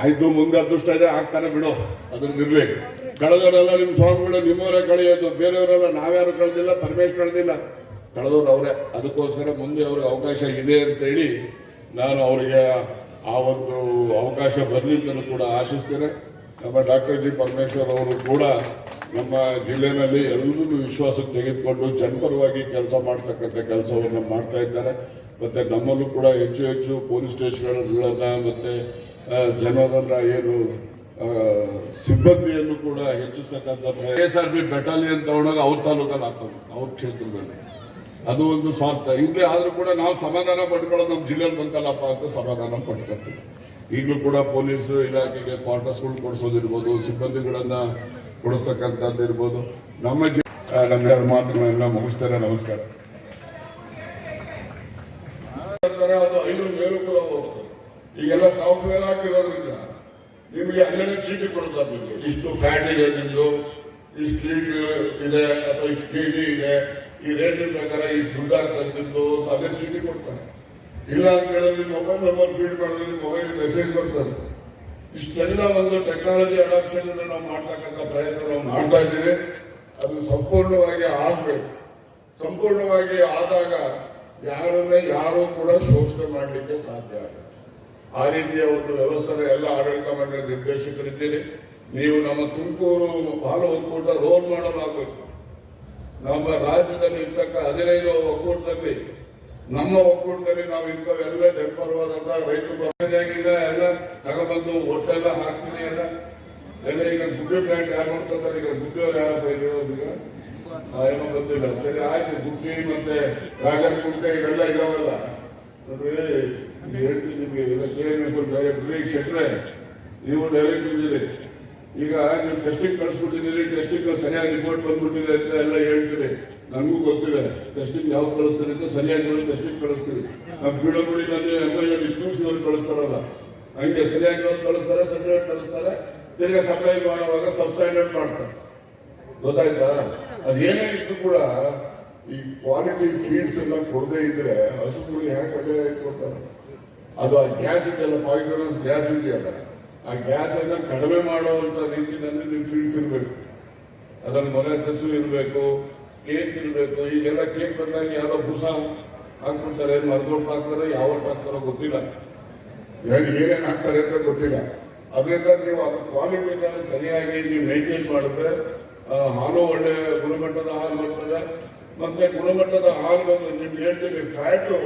ಆಯ್ತು, ಮುಂದೆ ಅದೃಷ್ಟ ಇದೆ, ಆಗ್ತಾನೆ ಬಿಡು. ಅದನ್ನ ಇರ್ಬೇಕು ಕಳೆದವರೆಲ್ಲ ನಿಮ್ಮ ಸ್ವಾಮಿಗಳು ನಿಮ್ಮವರೇ ಕಳೆಯೋದು, ಬೇರೆಯವರೆಲ್ಲ ನಾವ್ಯಾರು ಕಳೆದಿಲ್ಲ, ಪರಮೇಶ್ ಕಳೆದಿಲ್ಲ. ಕಳೆದವ್ರು ಅವರೇ. ಅದಕ್ಕೋಸ್ಕರ ಮುಂದೆ ಅವ್ರಿಗೆ ಅವಕಾಶ ಇದೆ ಅಂತ ಹೇಳಿ ನಾನು ಅವರಿಗೆ ಆ ಒಂದು ಅವಕಾಶ ಬರಲಿ ಅಂತಲೂ ಕೂಡ ಆಶಿಸ್ತೇನೆ. ನಮ್ಮ ಡಾಕ್ಟರ್ ಜಿ. ಪರಮೇಶ್ವರ್ ಅವರು ಕೂಡ ನಮ್ಮ ಜಿಲ್ಲೆನಲ್ಲಿ ಎಲ್ಲರೂ ವಿಶ್ವಾಸಕ್ಕೆ ತೆಗೆದುಕೊಂಡು ಜನಪರವಾಗಿ ಕೆಲಸ ಮಾಡ್ತಕ್ಕಂಥ ಕೆಲಸವನ್ನು ಮಾಡ್ತಾ ಇದ್ದಾರೆ. ಮತ್ತು ನಮ್ಮಲ್ಲೂ ಕೂಡ ಹೆಚ್ಚು ಹೆಚ್ಚು ಪೊಲೀಸ್ ಸ್ಟೇಷನ್ಗಳನ್ನು ಮತ್ತೆ ಜನರನ್ನ ಏನು ಸಿಬ್ಬಂದಿಯನ್ನು ಕೂಡ ಹೆಚ್ಚಿಸ್ತಕ್ಕಂಥ ಎಸ್ ಆರ್ ಬಿ ಬೆಟಾಲಿಯನ್ ತಗೊಂಡಾಗ ಅವ್ರ ತಾಲೂಕಲ್ಲಿ ಹಾಕೋದು ಅವ್ರ ಕ್ಷೇತ್ರದಲ್ಲಿ. ಅದು ಒಂದು ಸ್ವಾರ್ಥ. ಇಲ್ಲೇ ಆದರೂ ಕೂಡ ನಾವು ಸಮಾಧಾನ ಪಡ್ಕೊಳ್ಳೋದು ನಮ್ಮ ಜಿಲ್ಲೆಯಲ್ಲಿ ಬಂತಲ್ಲಪ್ಪ ಅಂತ ಸಮಾಧಾನ ಪಡ್ಕೊತೀವಿ ಈಗಲೂ ಕೂಡ ಪೊಲೀಸ್ ಇಲಾಖೆಗೆ ಕ್ವಾರ್ಟರ್ಸ್ಗಳು ಕೊಡಿಸೋದಿರ್ಬೋದು ಸಿಬ್ಬಂದಿಗಳನ್ನ ಕೊಡಿಸ್ತಕ್ಕಂಥದ್ದು ಇರ್ಬೋದು. ನಮ್ಮ ಜಿ ಆ, ನಮ್ಮ ಎರಡು ಮಾತುಗಳನ್ನ ಮುಗಿಸ್ತಾರೆ ನಮಸ್ಕಾರ. ಅದು ಐನೂರು ಮೇಲೂ ಕೂಡ ಹೋಗ್ತದೆ ಈಗೆಲ್ಲ ಸಾಫ್ಟ್ವೇರ್ ಆಗಿರೋದ್ರಿಂದ ನಿಮಗೆ ಅಲ್ಲೇನೆ ಚೀಟಿ ಕೊಡ್ತಾರೆ ನಿಮಗೆ ಇಷ್ಟು ಫ್ಯಾಟ್ ಇದೆ ನಿಮ್ದು ಇಷ್ಟು ಲೀಟರ್ ಇದೆ, ಅಥವಾ ಇಷ್ಟು ಕೆ ಜಿ ಇದೆ, ಈ ರೇಟಿನ ಪ್ರಕಾರ ಇಷ್ಟು ದುಡ್ಡು ಆಗ್ತದೆ ಅಂತ ಅದೇ ಚೀಟಿ ಕೊಡ್ತಾರೆ. ಇಲ್ಲ ಅಂತ ಹೇಳಿದ್ರೆ ಮೊಬೈಲ್ ನಂಬರ್ ಫೀಡ್ ಮಾಡಿದ್ರೆ ಮೊಬೈಲ್ ಮೆಸೇಜ್ ಬರ್ತದೆ. ಇಷ್ಟೆಲ್ಲ ಒಂದು ಟೆಕ್ನಾಲಜಿ ಅಡಾಪ್ಷನ್ ನಾವು ಮಾಡ್ತಕ್ಕಂಥ ಪ್ರಯತ್ನ ನಾವು ಮಾಡ್ತಾ ಇದ್ದೀವಿ. ಅದು ಸಂಪೂರ್ಣವಾಗಿ ಆಗ್ಬೇಕು. ಸಂಪೂರ್ಣವಾಗಿ ಆದಾಗ ಯಾರನ್ನೇ ಯಾರೂ ಕೂಡ ಶೋಷಣೆ ಮಾಡಲಿಕ್ಕೆ ಸಾಧ್ಯ ಆಗಲ್ಲ. ಆ ರೀತಿಯ ಒಂದು ವ್ಯವಸ್ಥೆ ಎಲ್ಲ ಆಡಳಿತ ಮಂಡಳಿ ನಿರ್ದೇಶಕರಿದ್ದೀರಿ. ನೀವು ನಮ್ಮ ತುಮಕೂರು ಹಾಲು ಒಕ್ಕೂಟ ರೋಲ್ ಮಾಡಲ್ ಆಗಬೇಕು ನಮ್ಮ ರಾಜ್ಯದಲ್ಲಿ ಇರ್ತಕ್ಕ ಹದಿನೈದು ಒಕ್ಕೂಟದಲ್ಲಿ, ನಮ್ಮ ಒಕ್ಕೂಟದಲ್ಲಿ ನಾವು ಇಂಥವೆಲ್ಲ ಜನಪರವಾದಂತಹ ರೈತರು ಬರಗಾಗಿಲ್ಲ ಎಲ್ಲ ತಗೊಬಂದು ಒಟ್ಟೆಲ್ಲ ಹಾಕ್ತೀನಿ ಎಲ್ಲ. ಎಲ್ಲ ಈಗ ಗುಡ್ಡೆ ಪ್ಲಾಂಟ್ ಯಾರು ನೋಡ್ತಾರೆ ಈಗ ಗುಡ್ಡೆಯವ್ರು ಯಾರು ಬೈದಿರೋದು ಈಗ? ಏನೋ ಗೊತ್ತಿಲ್ಲ ಸರಿ, ಆಯ್ತು. ಗುಡ್ಡಿ ಮತ್ತೆ? ರಾಜ ಇವೆಲ್ಲ ಇದಾವಲ್ಲ. ನೋಡ್ರಿ ಹೇಳ್ತೀನಿ ನಿಮಗೆ. ಈಗ ಕೇಳಿದ್ರು ಡೈರೆಕ್ಟರ್ ಶೆಟ್ರೆ ನೀವು ಡೈರೆಕ್ಟ್ ಇದ್ದೀರಿ. ಈಗ ನೀವು ಟೆಸ್ಟಿಂಗ್ ಕಳಿಸ್ಬಿಟ್ಟಿದ್ದೀರಿ ಟೆಸ್ಟಿಂಗ್ ಸರಿಯಾಗಿ ರಿಪೋರ್ಟ್ ಬಂದ್ಬಿಟ್ಟಿದೆ ಅಂತ ಎಲ್ಲ ಹೇಳ್ತೀರಿ. ನಮಗೂ ಗೊತ್ತಿದೆ. ಟೆಸ್ಟಿಂಗ್ ಯಾವ ಕಳಿಸ್ತೀರಿ ಅಂತ ಸರಿಯಾಗಿ ಟೆಸ್ಟಿಂಗ್ ಕಳಿಸ್ತೀರಿ. ನಮ್ಮ ಬಿಡಗುಡಿನಲ್ಲಿ ಎಂ ಇನ್ಸ್ಟಿಟ್ಯೂಷನ್ ಕಳಿಸ್ತಾರಲ್ಲ. ಹಂಗೆ ಸರಿಯಾಗಿ ಕಳಿಸ್ತಾರೆ ಸರ್ಟಿಫಿಕೇಟ್ ಕಳಿಸ್ತಾರೆ. ತಿರ್ಗಾ ಸಪ್ಲೈ ಮಾಡುವಾಗ ಸಬ್ಸ್ಟ್ಯಾಂಡರ್ಡ್ ಮಾಡ್ತಾರೆ. ಗೊತ್ತಾಯ್ತಾ? ಅದೇನೇ ಇದ್ದು ಕೂಡ ಈ ಕ್ವಾಲಿಟಿ ಫೀಡ್ಸ್ ಎಲ್ಲ ಕೊಡದೇ ಇದ್ರೆ ಹಸುಗಳಿಗೆ ಯಾಕೆ ಒಳ್ಳೆ ಕೊಡ್ತಾರೆ ಅದು ಆ ಗ್ಯಾಸ್ ಇದೆಯಲ್ಲ ಪಾಯ್ಸನಸ್ ಗ್ಯಾಸ್ ಇದೆಯಲ್ಲ, ಆ ಗ್ಯಾಸ್ ಅನ್ನ ಕಡಿಮೆ ಮಾಡುವಂತ ರೀತಿಯಲ್ಲಿ ನೀವು ಸ್ವೀಟ್ಸ್ ಇರಬೇಕು ಮನೆ ಸಸು ಇರಬೇಕು, ಕೇಕ್ ಇರಬೇಕು, ಈಗೆಲ್ಲ ಕೇಕ್ ಬಂದಾಗ ಯಾರೋ ಬುಸ ಹಾಕ್ಬಿಡ್ತಾರೆ ಮರದೊಟ್ಟು ಹಾಕ್ತಾರೆ, ಯಾವತ್ತು ಹಾಕ್ತಾರೋ ಗೊತ್ತಿಲ್ಲ. ಏನೇನು ಹಾಕ್ತಾರೆ ಅಂತ ಗೊತ್ತಿಲ್ಲ. ಅದರಿಂದ ನೀವು ಅದ್ರ ಕ್ವಾಲಿಟಿನ ಸರಿಯಾಗಿ ನೀವು ಮೇಂಟೈನ್ ಮಾಡಿದ್ರೆ ಹಾಲು ಒಳ್ಳೆ ಗುಣಮಟ್ಟದ ಹಾಲು ಬರ್ತದೆ. ಮತ್ತೆ ಗುಣಮಟ್ಟದ ಹಾಲು ನಿಮ್ಗೆ ಹೇಳ್ತೀವಿ ಫ್ಯಾಟು